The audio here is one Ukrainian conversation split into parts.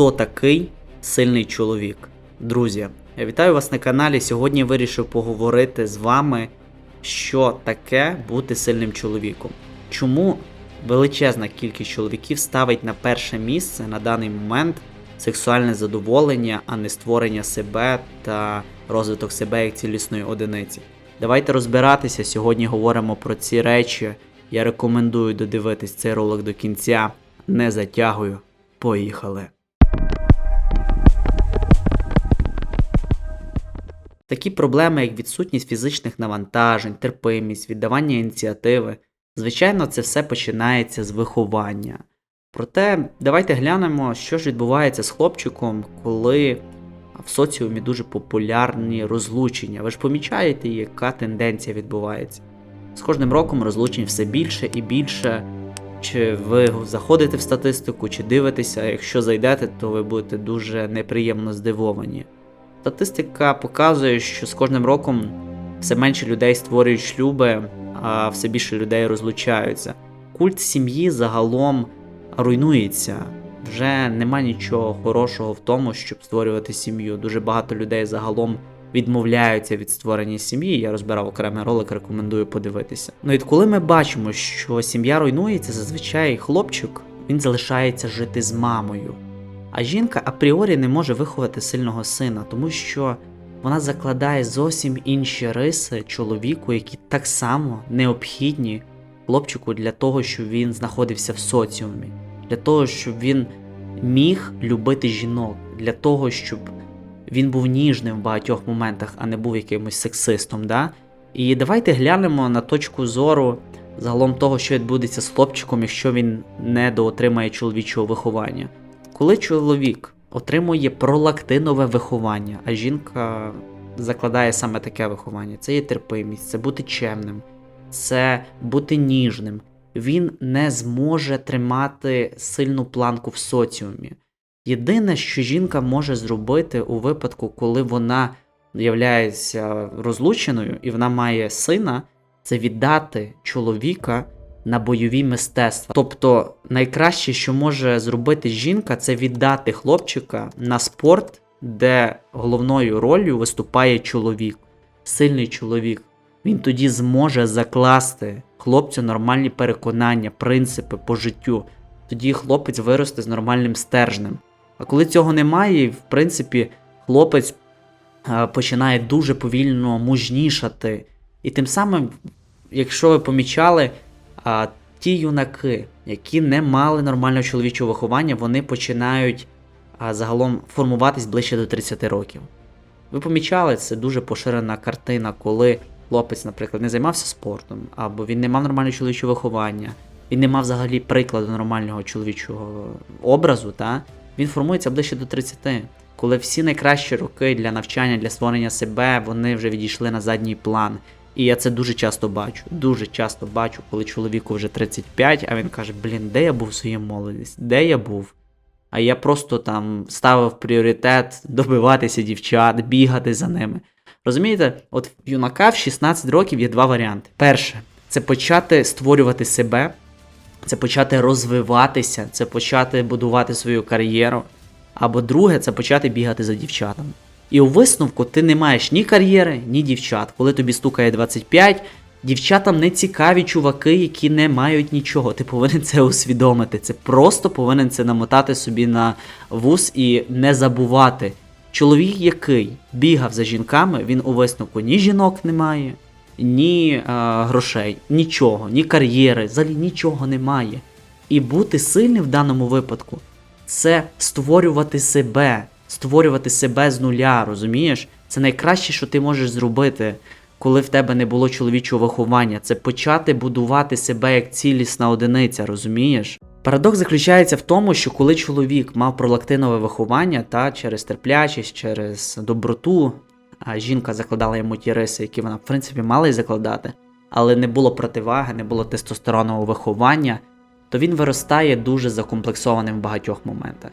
хто такий сильний чоловік. Друзі, я вітаю вас на каналі. Сьогодні вирішив поговорити з вами, що таке бути сильним чоловіком. Чому величезна кількість чоловіків ставить на перше місце на даний момент сексуальне задоволення, а не створення себе та розвиток себе як цілісної одиниці. Давайте розбиратися. Сьогодні говоримо про ці речі. Я рекомендую додивитись цей ролик до кінця. Не затягую. Поїхали. Такі проблеми, як відсутність фізичних навантажень, терпимість, віддавання ініціативи, звичайно, це все починається з виховання. Проте давайте глянемо, що ж відбувається з хлопчиком, коли в соціумі дуже популярні розлучення. Ви ж помічаєте, яка тенденція відбувається? З кожним роком розлучень все більше і більше. Чи ви заходите в статистику, чи дивитеся, якщо зайдете, то ви будете дуже неприємно здивовані. Статистика показує, що з кожним роком все менше людей створюють шлюби, а все більше людей розлучаються. Культ сім'ї загалом руйнується. Вже нема нічого хорошого в тому, щоб створювати сім'ю. Дуже багато людей загалом відмовляються від створення сім'ї. Я розбирав окремий ролик, рекомендую подивитися. Ну і коли ми бачимо, що сім'я руйнується, зазвичай хлопчик він залишається жити з мамою. А жінка апріорі не може виховати сильного сина, тому що вона закладає зовсім інші риси чоловіку, які так само необхідні хлопчику для того, щоб він знаходився в соціумі, для того, щоб він міг любити жінок, для того, щоб він був ніжним в багатьох моментах, а не був якимось сексистом. Да? І давайте глянемо на точку зору загалом того, що відбудеться з хлопчиком, якщо він не доотримає чоловічого виховання. Коли чоловік отримує пролактинове виховання, а жінка закладає саме таке виховання, це є терпимість, це бути чемним, це бути ніжним, він не зможе тримати сильну планку в соціумі. Єдине, що жінка може зробити у випадку, коли вона являється розлученою і вона має сина, це віддати чоловіка на бойові мистецтва. Тобто найкраще, що може зробити жінка, це віддати хлопчика на спорт, де головною ролью виступає чоловік, сильний чоловік. Він тоді зможе закласти хлопцю нормальні переконання, принципи по життю. Тоді хлопець виросте з нормальним стержнем. А коли цього немає, в принципі, хлопець е, починає дуже повільно мужнішати. І тим самим, якщо ви помічали, а, ті юнаки, які не мали нормального чоловічого виховання, вони починають а, загалом формуватись ближче до 30 років. Ви помічали, це дуже поширена картина, коли хлопець, наприклад, не займався спортом, або він не мав нормального чоловічого виховання, він не мав взагалі прикладу нормального чоловічого образу, та? він формується ближче до 30. Коли всі найкращі роки для навчання, для створення себе, вони вже відійшли на задній план. І я це дуже часто бачу. Дуже часто бачу, коли чоловіку вже 35, а він каже: Блін, де я був в своїй молодості? Де я був? А я просто там ставив пріоритет добиватися дівчат, бігати за ними. Розумієте, от в юнака в 16 років є два варіанти. Перше, це почати створювати себе, це почати розвиватися, це почати будувати свою кар'єру. Або друге, це почати бігати за дівчатами. І у висновку ти не маєш ні кар'єри, ні дівчат. Коли тобі стукає 25, дівчатам не цікаві чуваки, які не мають нічого. Ти повинен це усвідомити. Це просто повинен це намотати собі на вус і не забувати. Чоловік, який бігав за жінками, він у висновку ні жінок не має, ні е, грошей, нічого, ні кар'єри, взагалі нічого немає. І бути сильним в даному випадку це створювати себе створювати себе з нуля, розумієш? Це найкраще, що ти можеш зробити, коли в тебе не було чоловічого виховання. Це почати будувати себе як цілісна одиниця, розумієш? Парадокс заключається в тому, що коли чоловік мав пролактинове виховання, та через терплячість, через доброту, а жінка закладала йому ті риси, які вона в принципі мала й закладати, але не було противаги, не було тестостеронового виховання, то він виростає дуже закомплексованим в багатьох моментах.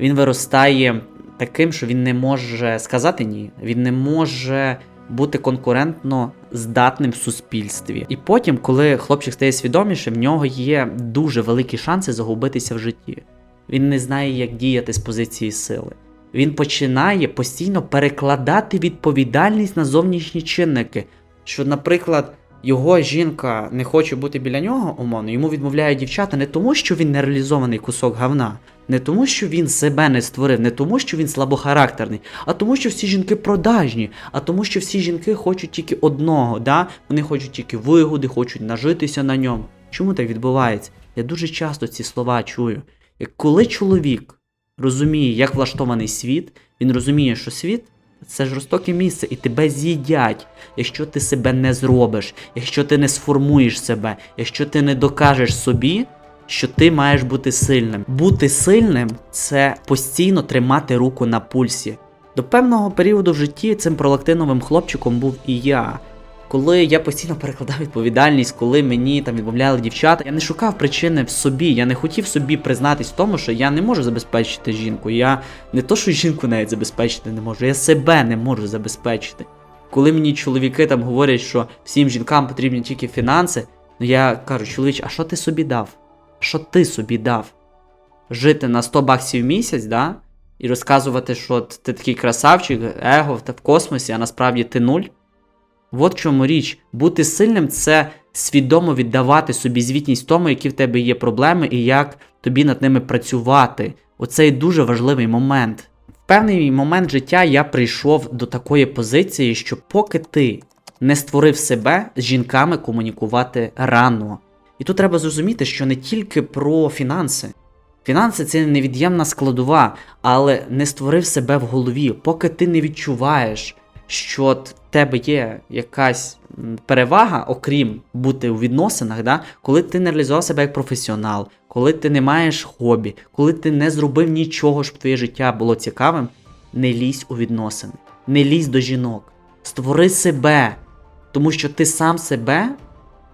Він виростає таким, що він не може сказати ні, він не може бути конкурентно здатним в суспільстві. І потім, коли хлопчик стає свідомішим, в нього є дуже великі шанси загубитися в житті. він не знає, як діяти з позиції сили. Він починає постійно перекладати відповідальність на зовнішні чинники. Що, наприклад, його жінка не хоче бути біля нього, умовно, йому відмовляють дівчата не тому, що він нереалізований кусок говна, не тому, що він себе не створив, не тому, що він слабохарактерний, а тому, що всі жінки продажні, а тому, що всі жінки хочуть тільки одного, да? вони хочуть тільки вигоди, хочуть нажитися на ньому. Чому так відбувається? Я дуже часто ці слова чую. Як коли чоловік розуміє, як влаштований світ, він розуміє, що світ це жорстоке місце, і тебе з'їдять, якщо ти себе не зробиш, якщо ти не сформуєш себе, якщо ти не докажеш собі, що ти маєш бути сильним. Бути сильним це постійно тримати руку на пульсі. До певного періоду в житті цим пролактиновим хлопчиком був і я. Коли я постійно перекладав відповідальність, коли мені там відмовляли дівчата, я не шукав причини в собі. Я не хотів собі признатись в тому, що я не можу забезпечити жінку. Я не то, що жінку навіть забезпечити не можу, я себе не можу забезпечити. Коли мені чоловіки там говорять, що всім жінкам потрібні тільки фінанси, ну я кажу, чоловіч, а що ти собі дав? Що ти собі дав? Жити на 100 баксів в місяць, да? І розказувати, що ти такий красавчик, его та в космосі, а насправді ти нуль. От в чому річ. Бути сильним це свідомо віддавати собі звітність тому, які в тебе є проблеми, і як тобі над ними працювати. Оцей дуже важливий момент. В певний момент життя я прийшов до такої позиції, що поки ти не створив себе з жінками комунікувати рано. І тут треба зрозуміти, що не тільки про фінанси. Фінанси це невід'ємна складова, але не створив себе в голові, поки ти не відчуваєш, що в тебе є якась перевага, окрім бути у відносинах, да? коли ти не реалізував себе як професіонал, коли ти не маєш хобі, коли ти не зробив нічого, щоб твоє життя було цікавим, не лізь у відносини, не лізь до жінок, створи себе, тому що ти сам себе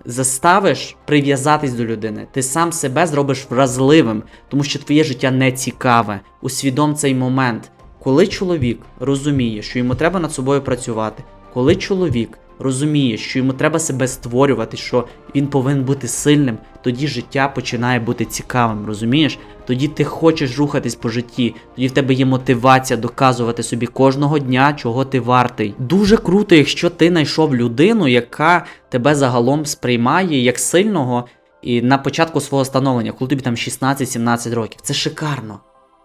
заставиш прив'язатись до людини. Ти сам себе зробиш вразливим, тому що твоє життя не цікаве. Усвідом цей момент. Коли чоловік розуміє, що йому треба над собою працювати, коли чоловік розуміє, що йому треба себе створювати, що він повинен бути сильним, тоді життя починає бути цікавим, розумієш? Тоді ти хочеш рухатись по житті, тоді в тебе є мотивація доказувати собі кожного дня, чого ти вартий. Дуже круто, якщо ти знайшов людину, яка тебе загалом сприймає як сильного і на початку свого становлення, коли тобі там 16-17 років. Це шикарно.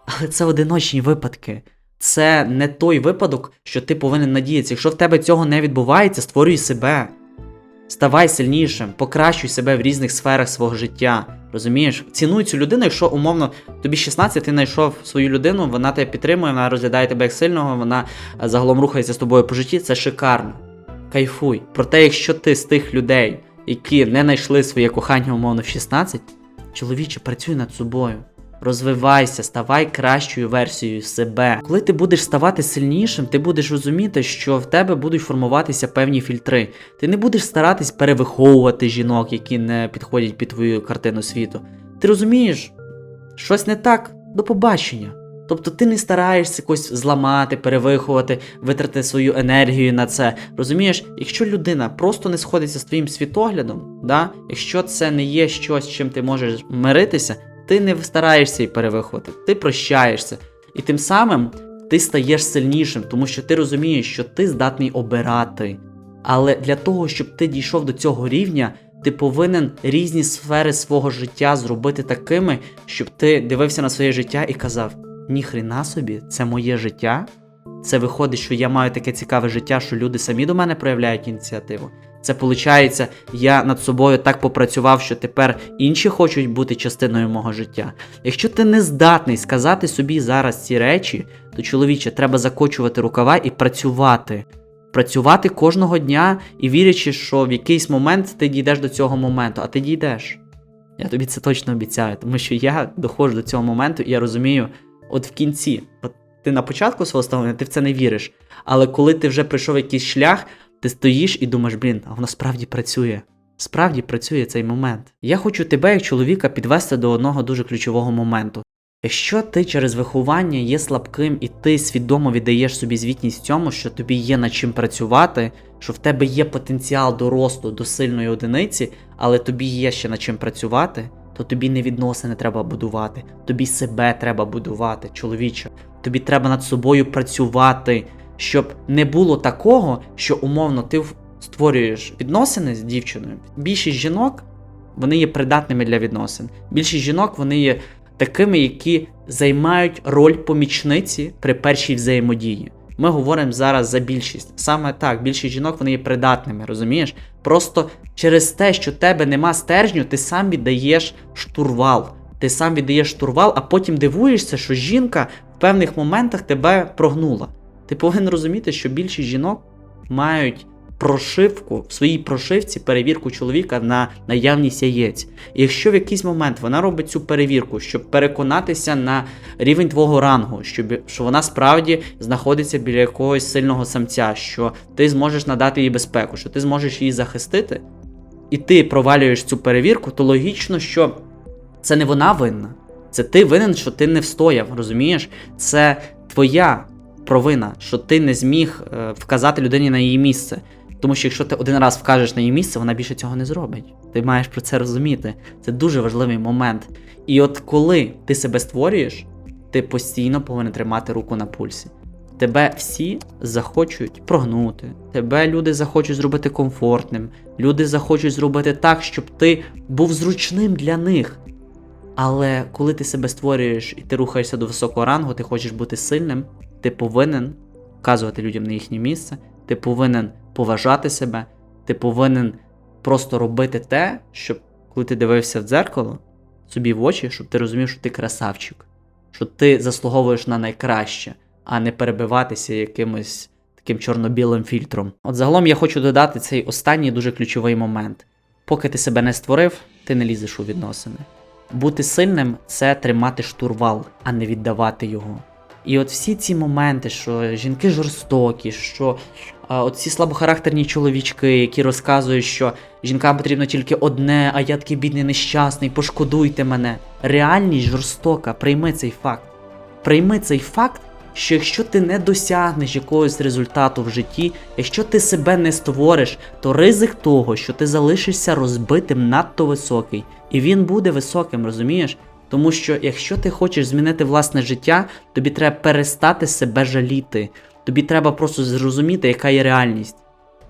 Але це одиночні випадки. Це не той випадок, що ти повинен надіятися. Якщо в тебе цього не відбувається, створюй себе. Ставай сильнішим, покращуй себе в різних сферах свого життя. Розумієш? Цінуй цю людину, якщо умовно тобі 16, ти знайшов свою людину, вона тебе підтримує, вона розглядає тебе як сильного, вона е, загалом рухається з тобою по житті, це шикарно. Кайфуй. Проте, якщо ти з тих людей, які не знайшли своє кохання умовно в 16, чоловіче, працюй над собою. Розвивайся, ставай кращою версією себе. Коли ти будеш ставати сильнішим, ти будеш розуміти, що в тебе будуть формуватися певні фільтри. Ти не будеш старатись перевиховувати жінок, які не підходять під твою картину світу. Ти розумієш, щось не так до побачення. Тобто ти не стараєшся якось зламати, перевиховувати, витрати свою енергію на це. Розумієш, якщо людина просто не сходиться з твоїм світоглядом, да? якщо це не є щось, чим ти можеш миритися, ти не стараєшся її перевиховати, ти прощаєшся. І тим самим ти стаєш сильнішим, тому що ти розумієш, що ти здатний обирати. Але для того, щоб ти дійшов до цього рівня, ти повинен різні сфери свого життя зробити такими, щоб ти дивився на своє життя і казав: ніхрена собі, це моє життя. Це виходить, що я маю таке цікаве життя, що люди самі до мене проявляють ініціативу. Це виходить, я над собою так попрацював, що тепер інші хочуть бути частиною мого життя. Якщо ти не здатний сказати собі зараз ці речі, то чоловіче, треба закочувати рукава і працювати. Працювати кожного дня і вірячи, що в якийсь момент ти дійдеш до цього моменту, а ти дійдеш. Я тобі це точно обіцяю, тому що я доходжу до цього моменту і я розумію, от в кінці, от ти на початку свого ставлення, ти в це не віриш. Але коли ти вже пройшов якийсь шлях, ти стоїш і думаєш, блін, а воно справді працює. Справді працює цей момент. Я хочу тебе, як чоловіка, підвести до одного дуже ключового моменту. Якщо ти через виховання є слабким і ти свідомо віддаєш собі звітність цьому, що тобі є над чим працювати, що в тебе є потенціал до росту до сильної одиниці, але тобі є ще над чим працювати, то тобі не відносини треба будувати, тобі себе треба будувати, чоловіче. Тобі треба над собою працювати, щоб не було такого, що умовно ти створюєш відносини з дівчиною. Більшість жінок вони є придатними для відносин. Більшість жінок вони є такими, які займають роль помічниці при першій взаємодії. Ми говоримо зараз за більшість. Саме так, більшість жінок вони є придатними, розумієш? Просто через те, що тебе нема стержню, ти сам віддаєш штурвал. Ти сам віддаєш штурвал, а потім дивуєшся, що жінка в певних моментах тебе прогнула. Ти повинен розуміти, що більшість жінок мають прошивку в своїй прошивці перевірку чоловіка на наявність яєць. І якщо в якийсь момент вона робить цю перевірку, щоб переконатися на рівень твого рангу, щоб що вона справді знаходиться біля якогось сильного самця, що ти зможеш надати їй безпеку, що ти зможеш її захистити, і ти провалюєш цю перевірку, то логічно, що це не вона винна. Це ти винен, що ти не встояв, розумієш? Це твоя провина, що ти не зміг е, вказати людині на її місце. Тому що якщо ти один раз вкажеш на її місце, вона більше цього не зробить. Ти маєш про це розуміти. Це дуже важливий момент. І от коли ти себе створюєш, ти постійно повинен тримати руку на пульсі. Тебе всі захочуть прогнути, тебе люди захочуть зробити комфортним, люди захочуть зробити так, щоб ти був зручним для них. Але коли ти себе створюєш і ти рухаєшся до високого рангу, ти хочеш бути сильним, ти повинен вказувати людям на їхнє місце, ти повинен поважати себе, ти повинен просто робити те, щоб коли ти дивився в дзеркало собі в очі, щоб ти розумів, що ти красавчик, що ти заслуговуєш на найкраще, а не перебиватися якимось таким чорно-білим фільтром. От загалом я хочу додати цей останній дуже ключовий момент. Поки ти себе не створив, ти не лізеш у відносини. Бути сильним це тримати штурвал, а не віддавати його. І от всі ці моменти, що жінки жорстокі, що от ці слабохарактерні чоловічки, які розказують, що жінкам потрібно тільки одне, а я такий бідний нещасний, пошкодуйте мене. Реальність жорстока, прийми цей факт. Прийми цей факт, що якщо ти не досягнеш якогось результату в житті, якщо ти себе не створиш, то ризик того, що ти залишишся розбитим надто високий. І він буде високим, розумієш? Тому що якщо ти хочеш змінити власне життя, тобі треба перестати себе жаліти. Тобі треба просто зрозуміти, яка є реальність.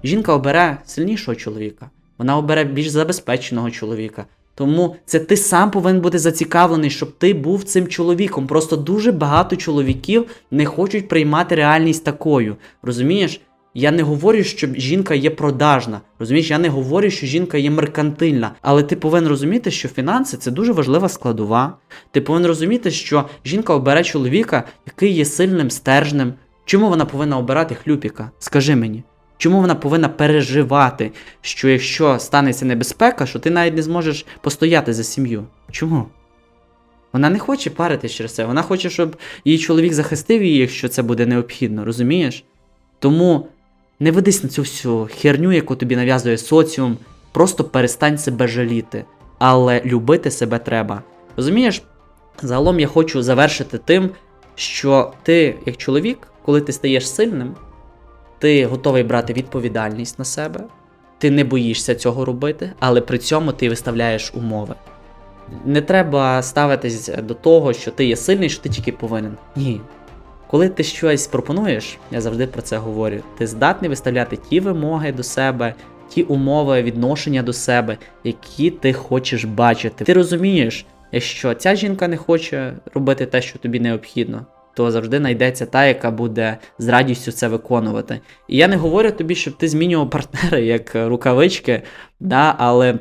Жінка обере сильнішого чоловіка, вона обере більш забезпеченого чоловіка. Тому це ти сам повинен бути зацікавлений, щоб ти був цим чоловіком. Просто дуже багато чоловіків не хочуть приймати реальність такою. Розумієш? Я не говорю, що жінка є продажна. Розумієш, я не говорю, що жінка є меркантильна. Але ти повинен розуміти, що фінанси це дуже важлива складова. Ти повинен розуміти, що жінка обере чоловіка, який є сильним, стержнем. Чому вона повинна обирати хлюпіка? Скажи мені. Чому вона повинна переживати, що якщо станеться небезпека, що ти навіть не зможеш постояти за сім'ю? Чому? Вона не хоче паритись через це. Вона хоче, щоб її чоловік захистив її, якщо це буде необхідно, розумієш? Тому не ведись на цю всю херню, яку тобі нав'язує соціум, просто перестань себе жаліти. Але любити себе треба. Розумієш? Загалом я хочу завершити тим, що ти, як чоловік, коли ти стаєш сильним, ти готовий брати відповідальність на себе, ти не боїшся цього робити, але при цьому ти виставляєш умови. Не треба ставитись до того, що ти є сильний, що ти тільки повинен. Ні. Коли ти щось пропонуєш, я завжди про це говорю, ти здатний виставляти ті вимоги до себе, ті умови відношення до себе, які ти хочеш бачити. Ти розумієш, якщо ця жінка не хоче робити те, що тобі необхідно, то завжди знайдеться та, яка буде з радістю це виконувати. І я не говорю тобі, щоб ти змінював партнера як рукавички, да, але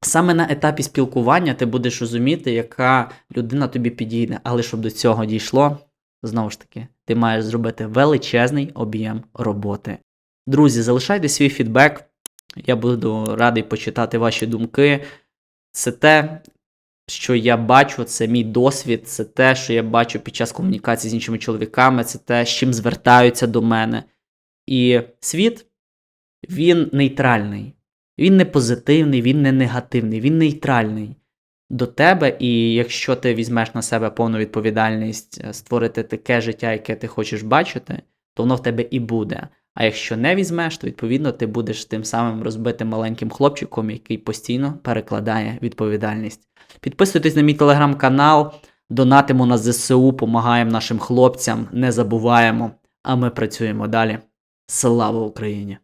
саме на етапі спілкування ти будеш розуміти, яка людина тобі підійде. Але щоб до цього дійшло, знову ж таки, ти маєш зробити величезний об'єм роботи. Друзі, залишайте свій фідбек. Я буду радий почитати ваші думки. Це те, що я бачу, це мій досвід, це те, що я бачу під час комунікації з іншими чоловіками, це те, з чим звертаються до мене. І світ, він нейтральний. Він не позитивний, він не негативний, він нейтральний до тебе. І якщо ти візьмеш на себе повну відповідальність е, створити таке життя, яке ти хочеш бачити, то воно в тебе і буде. А якщо не візьмеш, то відповідно ти будеш тим самим розбитим маленьким хлопчиком, який постійно перекладає відповідальність. Підписуйтесь на мій телеграм-канал, донатимо на ЗСУ, помагаємо нашим хлопцям, не забуваємо, а ми працюємо далі. Слава Україні!